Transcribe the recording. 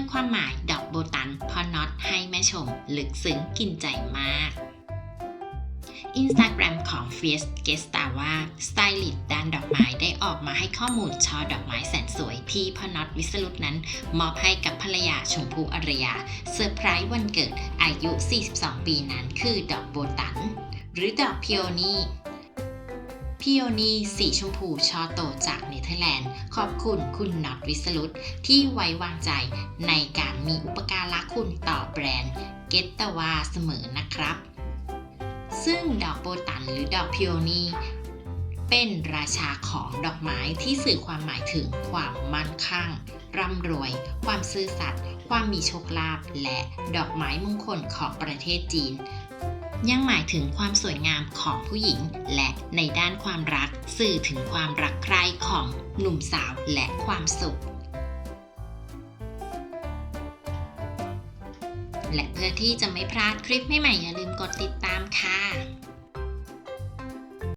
ดความหมายดอกโบตันพ่อน็อตให้แม่ชม ลึกซึ้งกินใจมาก Instagram ของ f i e s g e s t a ว่าสไตลิสต์ด้านดอกไม้ได้ออกมาให้ข้อมูลช่อดอกไม้แสนสวย พี่พ่อน็อตวิสรุตนั้น มอบให้กับภรรยาชมพูอารยาเซอร์ไพรส์วันเกิดอายุ 42 ปีนั้นคือดอกโบตัน หรือดอกพิโอนี พิโอนีสีชมพูช่อโตจากเนเธอร์แลนด์ ขอบคุณคุณน็อตวิสรุตที่ไว้วางใจในการมีอุปการะคุณต่อแบรนด์เกตตาวาเสมอนะครับ ซึ่งดอกโบตันหรือดอกพิโอนีเป็นราชาของดอกไม้ที่สื่อความหมายถึงความมั่นคั่งร่ำรวย ความซื่อสัตย์ ความมีโชคลาภ และดอกไม้มงคลของประเทศจีน ยังหมายถึงความสวยงามของผู้หญิง และในด้านความรัก สื่อถึงความรักใคร่ของหนุ่มสาวและความสุข และเพื่อที่จะไม่พลาดคลิปใหม่ๆอย่าลืมกดติดตามค่ะ